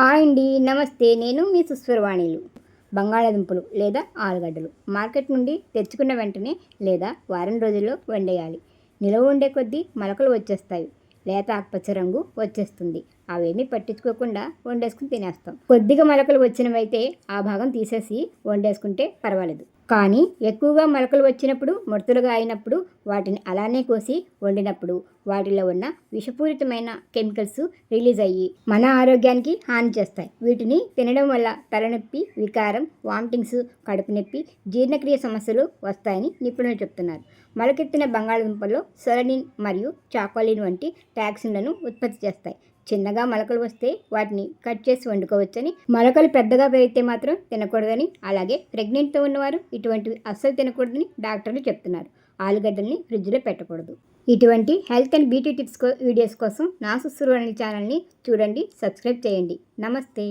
Hi అండి నమస్తే. నేను మీ సుస్వరవాణిలు. బంగాళాదుంపలు లేదా ఆలుగడ్డలు. మార్కెట్ నుండి తెచ్చుకున్న వెంటనే లేదా వారం రోజుల్లో వండేయాలి. నిలవ ఉండే కొద్దీ మొలకలు వచ్చేస్తాయి. లేత ఆకుపచ్చ రంగు వచ్చేస్తుంది. అవేమీ పట్టించుకోకుండా వండేసుకుని తినేస్తాం. కొద్దిగా మొలకలు వచ్చినవైతే ఆ భాగం తీసేసి వండేసుకుంటే పర్వాలేదు. కానీ ఎక్కువగా మొలకలు వచ్చినప్పుడు ముడతలుగా అయినప్పుడు వాటిని అలానే కోసి వండినప్పుడు వాటిలో ఉన్న విషపూరితమైన కెమికల్స్ రిలీజ్ అయ్యి మన ఆరోగ్యానికి హాని చేస్తాయి. వీటిని తినడం వల్ల తలనొప్పి వికారం వామిటింగ్స్ కడుపు నొప్పి జీర్ణక్రియ సమస్యలు వస్తాయని నిపుణులు చెప్తున్నారు. మొలకెత్తిన బంగాళదుంపల్లో సొలనిన్ మరియు చాకోలిన్ వంటి టాక్సిన్లను ఉత్పత్తి చేస్తాయి. చిన్నగా మొలకలు వస్తే వాటిని కట్ చేసి వండుకోవచ్చని. మొలకలు పెద్దగా పెరిగితే మాత్రం తినకూడదని. అలాగే ప్రెగ్నెంట్తో ఉన్నవారు ఇటువంటివి అస్సలు తినకూడదని డాక్టర్లు చెప్తున్నారు. ఆలుగడ్డల్ని ఫ్రిడ్జ్లో పెట్టకూడదు. ఇటువంటి health and beauty tips videos కోసం నా సుశ్రువాణి ఛానల్ని చూడండి సబ్స్క్రైబ్ చేయండి. నమస్తే.